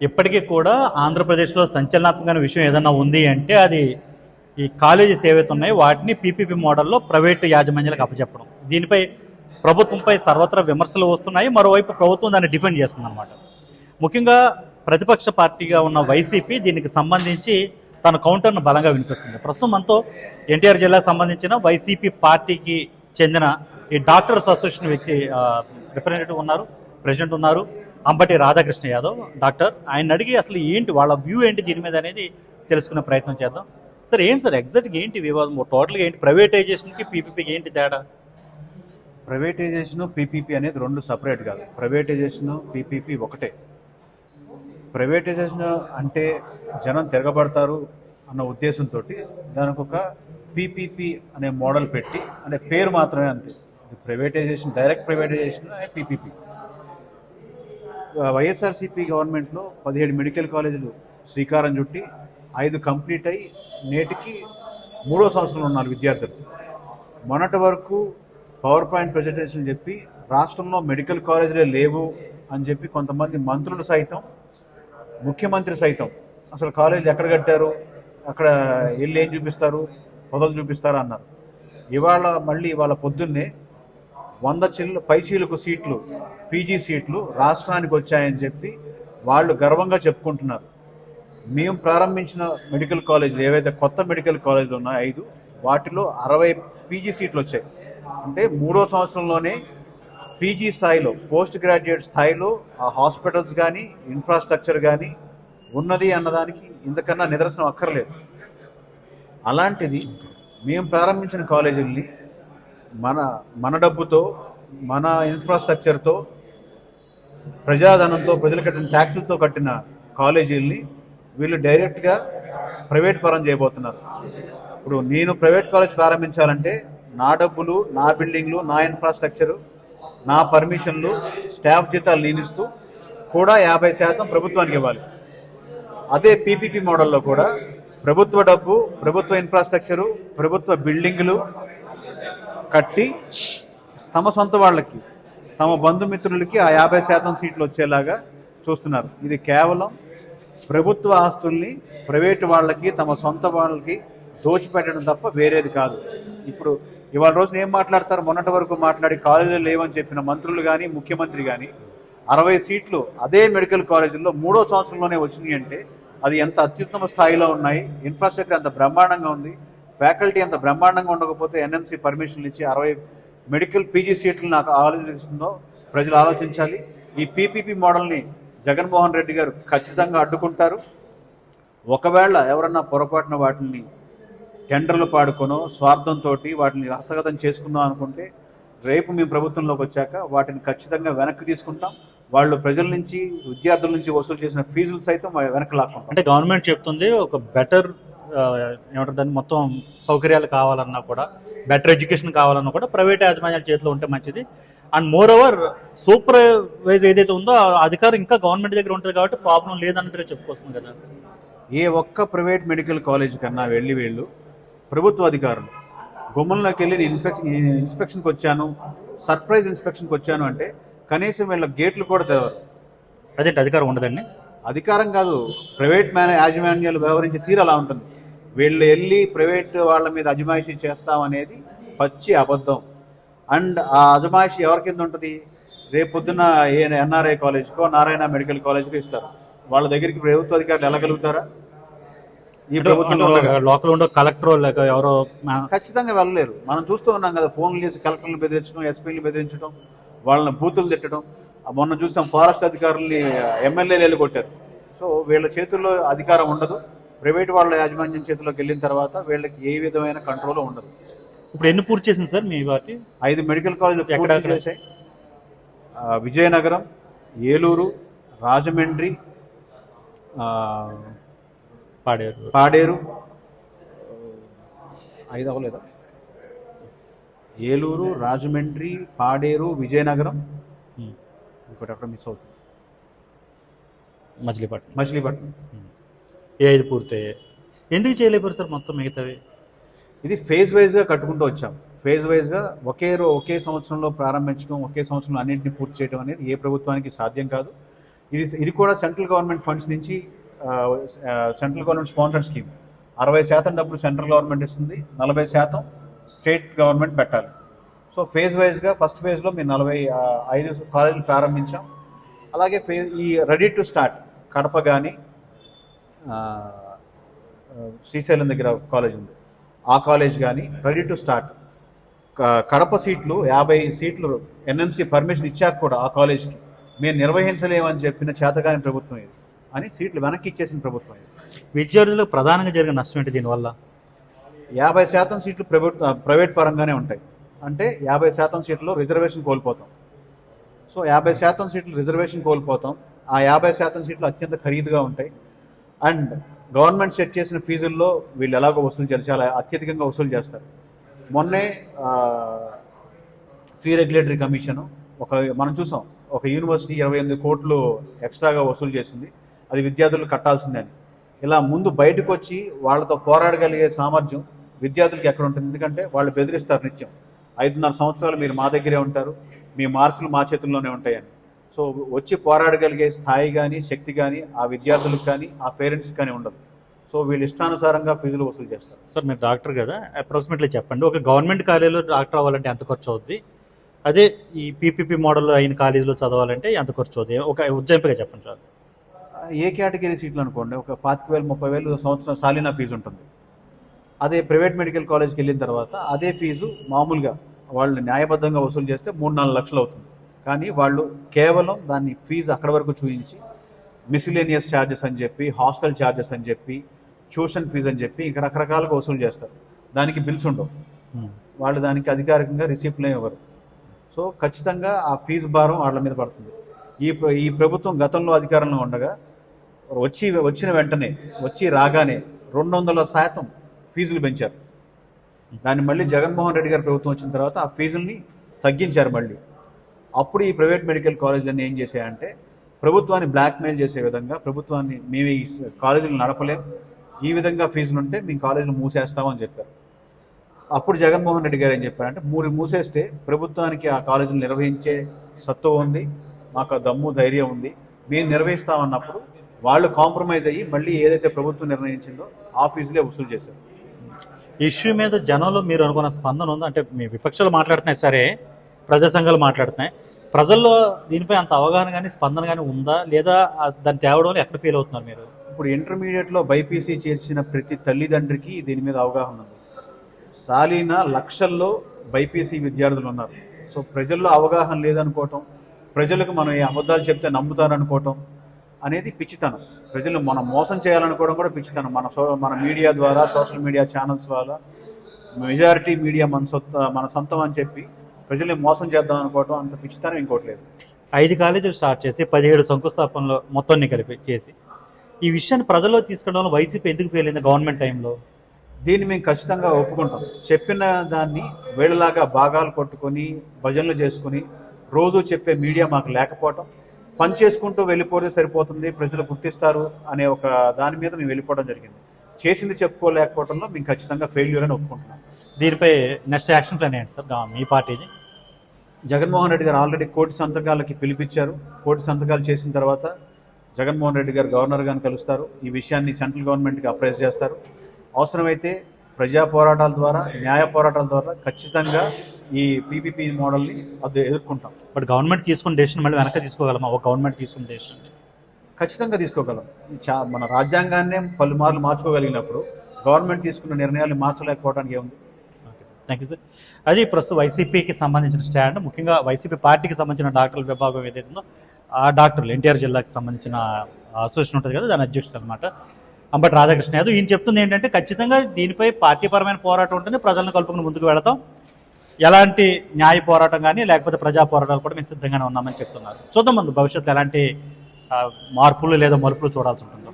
ఇప్పటికీ కూడా ఆంధ్రప్రదేశ్లో సంచలనాత్మకమైన విషయం ఏదైనా ఉంది అంటే అది ఈ కాలేజెస్ ఏవైతే ఉన్నాయో వాటిని పీపీపీ మోడల్లో ప్రైవేటు యాజమాన్యాలకు అప్పచెప్పడం. దీనిపై ప్రభుత్వంపై సర్వత్రా విమర్శలు వస్తున్నాయి. మరోవైపు ప్రభుత్వం దాన్ని డిఫెండ్ చేస్తుంది అనమాట ముఖ్యంగా ప్రతిపక్ష పార్టీగా ఉన్న వైసీపీ దీనికి సంబంధించి తన కౌంటర్ను బలంగా వినిపిస్తుంది. ప్రస్తుతం మనతో ఎన్టీఆర్ జిల్లాకు సంబంధించిన వైసీపీ పార్టీకి చెందిన ఈ డాక్టర్స్ అసోసియేషన్ వ్యక్తి రిప్రజెంటేటివ్ ఉన్నారు ప్రెసిడెంట్ ఉన్నారు. అంబటి రాధాకృష్ణ యాదవ్ డాక్టర్. ఆయన అడిగి అసలు ఏంటి వాళ్ళ వ్యూ ఏంటి దీని మీద అనేది తెలుసుకునే ప్రయత్నం చేద్దాం. సార్ ఏంటి సార్? ఎగ్జాక్ట్గా ఏంటి వివాదం? టోటల్గా ఏంటి? ప్రైవేటైజేషన్కి పీపీపీకి ఏంటి తేడా? ప్రైవేటైజేషను పీపీపీ అనేది రెండు సపరేట్ కాదు. ప్రైవేటైజేషను పీపీపీ ఒకటే. ప్రైవేటైజేషన్ అంటే జనం తిరగబడతారు అన్న ఉద్దేశంతో దానికి ఒక పీపీపీ అనే మోడల్ పెట్టి అనే పేరు మాత్రమే అంతే. Privatisation direct privatisation PPP YSRCP గవర్నమెంట్లో పదిహేడు మెడికల్ కాలేజీలు శ్రీకారం చుట్టి ఐదు కంప్లీట్ అయ్యి నేటికి మూడో సంవత్సరంలో ఉన్నారు విద్యార్థులు. మొన్నటి వరకు పవర్ పాయింట్ ప్రజెంటేషన్ చెప్పి రాష్ట్రంలో మెడికల్ కాలేజీలే లేవు అని చెప్పి కొంతమంది మంత్రులు సైతం ముఖ్యమంత్రి సైతం అసలు కాలేజీ ఎక్కడ కట్టారు అక్కడ వెళ్ళి ఏం చూపిస్తారు పొదలు చూపిస్తారు అన్నారు. ఇవాళ మళ్ళీ ఇవాళ పొద్దున్నే వంద చిల్లు పైచీలకు సీట్లు పీజీ సీట్లు రాష్ట్రానికి వచ్చాయని చెప్పి వాళ్ళు గర్వంగా చెప్పుకుంటున్నారు. మేము ప్రారంభించిన మెడికల్ కాలేజీలు ఏవైతే కొత్త మెడికల్ కాలేజీలు ఉన్నాయో ఐదు వాటిలో అరవై పీజీ సీట్లు వచ్చాయి. అంటే మూడో సంవత్సరంలోనే పీజీ స్థాయిలో పోస్ట్ గ్రాడ్యుయేట్ స్థాయిలో ఆ హాస్పిటల్స్ కానీ ఇన్ఫ్రాస్ట్రక్చర్ కానీ ఉన్నది అన్నదానికి ఇంతకన్నా నిదర్శనం అక్కర్లేదు. అలాంటిది మేము ప్రారంభించిన కాలేజీల్ని మన మన డబ్బుతో మన ఇన్ఫ్రాస్ట్రక్చర్తో ప్రజాధనంతో ప్రజలు కట్టిన ట్యాక్సులతో కట్టిన కాలేజీల్ని వీళ్ళు డైరెక్ట్గా ప్రైవేట్ పరం చేయబోతున్నారు. ఇప్పుడు నేను ప్రైవేట్ కాలేజ్ ప్రారంభించాలంటే నా డబ్బులు నా బిల్డింగ్లు నా ఇన్ఫ్రాస్ట్రక్చరు నా పర్మిషన్లు స్టాఫ్ జీతాలు నియమిస్తూ కూడా యాభై శాతం ప్రభుత్వానికి ఇవ్వాలి. అదే పీపీపీ మోడల్లో కూడా ప్రభుత్వ డబ్బు ప్రభుత్వ ఇన్ఫ్రాస్ట్రక్చరు ప్రభుత్వ బిల్డింగులు కట్టి తమ సొంత వాళ్ళకి తమ బంధుమిత్రులకి ఆ యాభై శాతం సీట్లు వచ్చేలాగా చూస్తున్నారు. ఇది కేవలం ప్రభుత్వ ఆస్తుల్ని ప్రైవేటు వాళ్ళకి తమ సొంత వాళ్ళకి దోచిపెట్టడం తప్ప వేరేది కాదు. ఇప్పుడు ఇవాళ రోజున ఏం మాట్లాడతారు? మొన్నటి వరకు మాట్లాడి కాలేజీలు లేవని చెప్పిన మంత్రులు కానీ ముఖ్యమంత్రి కానీ అరవై సీట్లు అదే మెడికల్ కాలేజీల్లో మూడో సంవత్సరంలోనే వచ్చినాయి అంటే అది ఎంత అత్యుత్తమ స్థాయిలో ఉన్నాయి. ఇన్ఫ్రాస్ట్రక్చర్ ఎంత బ్రహ్మాండంగా ఉంది. ఫ్యాకల్టీ అంత బ్రహ్మాండంగా ఉండకపోతే ఎన్ఎంసీ పర్మిషన్లు ఇచ్చి అరవై మెడికల్ పీజీ సీట్లు నాకు ఆలోచిస్తుందో ప్రజలు ఆలోచించాలి. ఈ పీపీపీ మోడల్ని జగన్మోహన్ రెడ్డి గారు ఖచ్చితంగా అడ్డుకుంటారు. ఒకవేళ ఎవరన్నా పొరపాటున వాటిని టెండర్లు పాడుకొనో స్వార్థంతో వాటిని హస్తగతం చేసుకుందాం అనుకుంటే రేపు మేము ప్రభుత్వంలోకి వచ్చాక వాటిని ఖచ్చితంగా వెనక్కి తీసుకుంటాం. వాళ్ళు ప్రజల నుంచి విద్యార్థుల నుంచి వసూలు చేసిన ఫీజులు సైతం వెనక్కి లాక్కుంటాం. అంటే గవర్నమెంట్ చెప్తుంది ఒక బెటర్ ఏమంటారు దాన్ని మొత్తం సౌకర్యాలు కావాలన్నా కూడా బెటర్ ఎడ్యుకేషన్ కావాలన్నా కూడా ప్రైవేట్ యాజమాన్యాల చేతిలో ఉంటే మంచిది. అండ్ మోర్ ఓవర్ సూపర్వైజ్ ఏదైతే ఉందో అధికారం ఇంకా గవర్నమెంట్ దగ్గర ఉంటుంది కాబట్టి ప్రాబ్లం లేదన్నట్టుగా చెప్పుకొస్తుంది కదా. ఏ ఒక్క ప్రైవేట్ మెడికల్ కాలేజ్ కన్నా వెళ్ళి వీళ్ళు. ప్రభుత్వ అధికారులు గుమ్మంలోకి వెళ్ళి నేను ఇన్ఫెక్షన్ ఇన్స్పెక్షన్కి వచ్చాను సర్ప్రైజ్ ఇన్స్పెక్షన్కి వచ్చాను అంటే కనీసం వీళ్ళ గేట్లు కూడా తెరవరు. అదేంటి అధికారం ఉండదండి? అధికారం కాదు ప్రైవేట్ మేన యాజమాన్యాలు వ్యవహరించే తీరు అలా ఉంటుంది. వీళ్ళు వెళ్ళి ప్రైవేట్ వాళ్ళ మీద అజమాయిషీ చేస్తాం అనేది పచ్చి అబద్ధం. అండ్ ఆ అజమాయిషీ ఎవరి కింద ఉంటుంది? రేపు పొద్దున్న ఏ ఎన్ఆర్ఐ కాలేజ్కో నారాయణ మెడికల్ కాలేజ్కో ఇస్తారు. వాళ్ళ దగ్గరికి ప్రభుత్వ అధికారులు వెళ్ళగలుగుతారా? ఈ. లోకల్ ఉండే కలెక్టర్ లేక ఎవరో ఖచ్చితంగా వెళ్ళలేరు. మనం చూస్తూ ఉన్నాం కదా ఫోన్లు చేసి కలెక్టర్లు బెదిరించడం ఎస్పీలు బెదిరించడం వాళ్ళని బూతులు తిట్టడం. మొన్న చూసాం ఫారెస్ట్ అధికారుల్ని ఎమ్మెల్యేలు కొట్టారు సో వీళ్ళ చేతుల్లో అధికారం ఉండదు. ప్రైవేట్ వాళ్ళ యాజమాన్యం చేతిలోకి వెళ్ళిన తర్వాత వీళ్ళకి ఏ విధమైన కంట్రోల్ ఉండదు. ఇప్పుడు ఎన్ని పూర్తి చేసింది సార్ మీ పార్టీ ఐదు మెడికల్ కాలేజీలు ఎక్కడ? చేశాయి. విజయనగరం ఏలూరు రాజమండ్రి ఆ, పాడారు. పాడేరు ఐదు అవ్వలేదా? ఏలూరు రాజమండ్రి పాడేరు విజయనగరం. ఇంకోటి అక్కడ మిస్ అవుతుంది. మచిలీపట్నం. మచిలీపట్నం. ఏ ఐదు పూర్తయ్యాయి. ఎందుకు చేయలేపారు సార్ మొత్తం మిగతావి? ఇది ఫేజ్ వైజ్గా కట్టుకుంటూ వచ్చాం. ఫేజ్ వైజ్గా ఒకే రో ఒకే సంవత్సరంలో ప్రారంభించడం ఒకే సంవత్సరంలో అన్నింటినీ పూర్తి చేయడం అనేది ఏ ప్రభుత్వానికి సాధ్యం కాదు. ఇది ఇది కూడా సెంట్రల్ గవర్నమెంట్ ఫండ్స్ నుంచి సెంట్రల్ గవర్నమెంట్ స్పాన్సర్ స్కీమ్. అరవై శాతం డబ్బులు సెంట్రల్ గవర్నమెంట్ ఇస్తుంది నలభై శాతం స్టేట్ గవర్నమెంట్ పెట్టాలి. సో ఫేజ్ వైజ్గా ఫస్ట్ ఫేజ్లో మేము నలభై ఐదు కాలేజీలు ప్రారంభించాం. అలాగే ఫే ఈ రెడీ టు స్టార్ట్ కడప కానీ శ్రీశైలం దగ్గర కాలేజ్ ఉంది. ఆ కాలేజ్ కానీ రెడీ టు స్టార్ట్ కడప సీట్లు యాభై సీట్లు ఎన్ఎంసీ పర్మిషన్ ఇచ్చాక కూడా ఆ కాలేజ్కి మేము నిర్వహించలేమని చెప్పిన చేతగాని ప్రభుత్వం ఇది అని సీట్లు వెనక్కి ఇచ్చేసిన ప్రభుత్వం ఇది. విద్యార్థులకు ప్రధానంగా జరిగిన నష్టం ఏంటి దీనివల్ల? యాభై శాతం సీట్లు ప్రైవేట్ ప్రైవేట్ పరంగానే ఉంటాయి. అంటే యాభై శాతం సీట్లు రిజర్వేషన్ కోల్పోతాం. సో యాభై శాతం సీట్లు రిజర్వేషన్ కోల్పోతాం. ఆ యాభై శాతం సీట్లు అత్యంత ఖరీదుగా ఉంటాయి. అండ్ గవర్నమెంట్ సెట్ చేసిన ఫీజుల్లో వీళ్ళు ఎలాగో వసూలు చేస్తారు చాలా అత్యధికంగా వసూలు చేస్తారు. మొన్నే ఫీ రెగ్యులేటరీ కమిషన్ ఒక మనం చూసాం ఒక యూనివర్సిటీ ఇరవై ఎనిమిది కోట్లు ఎక్స్ట్రాగా వసూలు చేసింది అది విద్యార్థులు కట్టాల్సిందే అని. ఇలా ముందు బయటకు వచ్చి వాళ్ళతో పోరాడగలిగే సామర్థ్యం విద్యార్థులకి ఎక్కడ ఉంటుంది? ఎందుకంటే వాళ్ళు బెదిరిస్తారు నిత్యం ఐదున్నర సంవత్సరాలు మీరు మా దగ్గరే ఉంటారు మీ మార్కులు మా చేతుల్లోనే ఉంటాయని. సో వచ్చి పోరాడగలిగే స్థాయి కానీ శక్తి కానీ ఆ విద్యార్థులకు కానీ ఆ పేరెంట్స్కి కానీ ఉండదు. సో వీళ్ళు ఇష్టానుసారంగా ఫీజులు వసూలు చేస్తారు. సార్ మీరు డాక్టర్ కదా అప్రాక్సిమేట్లీ చెప్పండి. ఒక గవర్నమెంట్ కాలేజీలో డాక్టర్ అవ్వాలంటే ఎంత ఖర్చు అవుద్ది? అదే ఈ పీపీపీ మోడల్లో అయిన కాలేజీలో చదవాలంటే ఎంత ఖర్చు అవుద్ది? ఒక ఉజ్జాయింపుగా చెప్పండి సార్. ఏ కేటగిరీ సీట్లు అనుకోండి ఒక పాతిక వేలు ముప్పై వేలు సంవత్సరం సాలినా ఫీజు ఉంటుంది. అదే ప్రైవేట్ మెడికల్ కాలేజ్కి వెళ్ళిన తర్వాత అదే ఫీజు మామూలుగా వాళ్ళు న్యాయబద్ధంగా వసూలు చేస్తే మూడు నాలుగు లక్షలు అవుతుంది. కానీ వాళ్ళు కేవలం దాన్ని ఫీజు అక్కడ వరకు చూపించి మిసిలేనియస్ ఛార్జెస్ అని చెప్పి హాస్టల్ ఛార్జెస్ అని చెప్పి ట్యూషన్ ఫీజు అని చెప్పి ఇంకా రకరకాలుగా వసూలు చేస్తారు. దానికి బిల్స్ ఉండవు. ఉమ్. వాళ్ళు దానికి అధికారికంగా రిసిప్ట్లు ఇవ్వరు. సో ఖచ్చితంగా ఆ ఫీజు భారం వాళ్ళ మీద పడుతుంది. ఈ ఈ ప్రభుత్వం గతంలో అధికారంలో ఉండగా వచ్చి వచ్చిన వెంటనే వచ్చి రాగానే రెండు వందల శాతం ఫీజులు పెంచారు. దాన్ని మళ్ళీ జగన్మోహన్ రెడ్డి గారి ప్రభుత్వం వచ్చిన తర్వాత ఆ ఫీజుల్ని తగ్గించారు మళ్ళీ. అప్పుడు ఈ ప్రైవేట్ మెడికల్ కాలేజీలన్నీ ఏం చేశాయంటే ప్రభుత్వాన్ని బ్లాక్మెయిల్ చేసే విధంగా ప్రభుత్వాన్ని మేము ఈ కాలేజీలు నడపలేం. ఈ విధంగా ఫీజులు ఉంటే మేము కాలేజీలు మూసేస్తామని చెప్పారు. అప్పుడు జగన్మోహన్ రెడ్డి గారు ఏం చెప్పారంటే మూడు మూసేస్తే ప్రభుత్వానికి ఆ కాలేజీలు నిర్వహించే సత్తువ ఉంది మాకు ఆ దమ్ము ధైర్యం ఉంది. మేము నిర్వహిస్తామన్నప్పుడు వాళ్ళు కాంప్రమైజ్ అయ్యి మళ్ళీ ఏదైతే ప్రభుత్వం నిర్ణయించిందో ఆ ఫీజులే వసూలు చేశారు. ఇష్యూ మీద జనంలో మీరు అనుకున్న స్పందన ఉందా? అంటే మీ విపక్షాలు మాట్లాడుతున్నాయి సరే ప్రజా సంఘాలు మాట్లాడుతున్నాయి. ప్రజల్లో దీనిపై అంత అవగాహన కానీ స్పందన కానీ ఉందా? లేదా దాని దాన్ని తేవడంలో ఎక్కడ ఫీల్ అవుతున్నారు మీరు? ఇప్పుడు ఇంటర్మీడియట్లో బైపీసీ చేర్చిన ప్రతి తల్లిదండ్రికి దీని మీద అవగాహన ఉంది. సాలీన లక్షల్లో బైపీసీ విద్యార్థులు ఉన్నారు. సో ప్రజల్లో అవగాహన లేదనుకోవటం ప్రజలకు మనం ఏ అబద్ధాలు చెప్తే నమ్ముతారనుకోవటం అనేది పిచ్చితనం. ప్రజలు మనం మోసం చేయాలనుకోవడం కూడా పిచ్చితనం. మన సో మన మీడియా ద్వారా సోషల్ మీడియా ఛానల్స్ ద్వారా మెజారిటీ మీడియా మన సొంత మన సొంతం అని చెప్పి ప్రజల్ని మోసం చేద్దాం అనుకోవటం అంత పిచ్చితనం ఇంకోటి లేదు. ఐదు కాలేజీలు స్టార్ట్ చేసి పదిహేడు శంకుస్థాపనలో మొత్తాన్ని కలిపి చేసి. ఈ విషయాన్ని ప్రజల్లో తీసుకెళ్ళడంలో వైసీపీ ఎందుకు ఫెయిల్ అయింది గవర్నమెంట్ టైంలో? దీన్ని మేము ఖచ్చితంగా ఒప్పుకుంటాం. చెప్పిన దాన్ని వేళలాగా భాగాలు కొట్టుకొని భజనలు చేసుకొని రోజు చెప్పే మీడియా మాకు లేకపోవటం పని చేసుకుంటూ వెళ్ళిపోతే సరిపోతుంది ప్రజలు గుర్తిస్తారు అనే ఒక దాని మీద మేము వెళ్ళిపోవడం జరిగింది. చేసింది చెప్పుకోలేకపోవడంలో మేము ఖచ్చితంగా ఫెయిల్యూర్ అని ఒప్పుకుంటున్నాం. దీనిపై నెక్స్ట్ యాక్షన్ ప్లాన్ ఏంటి సార్? మీ పార్టీది? జగన్మోహన్ రెడ్డి గారు ఆల్రెడీ కోటి సంతకాలకి పిలిపించారు. కోటి సంతకాలు చేసిన తర్వాత జగన్మోహన్ రెడ్డి గారు గవర్నర్ గారిని కలుస్తారు. ఈ విషయాన్ని సెంట్రల్ గవర్నమెంట్కి అప్రైజ్ చేస్తారు. అవసరమైతే ప్రజా పోరాటాల ద్వారా న్యాయ పోరాటాల ద్వారా ఖచ్చితంగా ఈ పీపీపీ మోడల్ని అది ఎదుర్కొంటాం. బట్ గవర్నమెంట్ తీసుకున్న డెసిషన్ మళ్ళీ వెనక్కి తీసుకోగలమా? ఒక గవర్నమెంట్ తీసుకున్న డెసిషన్. ఖచ్చితంగా తీసుకోగలం. చా మన రాజ్యాంగాన్నే పలుమార్లు మార్చుకోగలిగినప్పుడు గవర్నమెంట్ తీసుకున్న నిర్ణయాలు మార్చలేకపోవడానికి ఏముంది? థ్యాంక్ యూ సార్ అది ప్రస్తుతం వైసీపీకి సంబంధించిన స్టాండ్. ముఖ్యంగా వైసీపీ పార్టీకి సంబంధించిన డాక్టర్ల విభాగం ఏదైతే ఉందో ఆ డాక్టర్లు ఎన్టీఆర్ జిల్లాకి సంబంధించిన అసోసియేషన్ ఉంటుంది కదా దాని అధ్యక్షుడు అనమాట అంబటి రాధాకృష్ణ యాదవ్. ఈయన చెప్తుంది ఏంటంటే ఖచ్చితంగా దీనిపై పార్టీపరమైన పోరాటం ఉంటుంది ప్రజలను కలుపుకుని ముందుకు వెళతాం. ఎలాంటి న్యాయ పోరాటం కానీ లేకపోతే ప్రజా పోరాటాలు కూడా మేము సిద్ధంగానే ఉన్నామని చెప్తున్నారు. చూద్దాం ముందు భవిష్యత్తులో ఎలాంటి మార్పులు లేదా మలుపులు చూడాల్సి ఉంటుందో.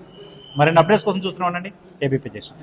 మరిన్ని అప్డేట్స్ కోసం చూస్తున్నాం అండి. ఏబీపీ దేశం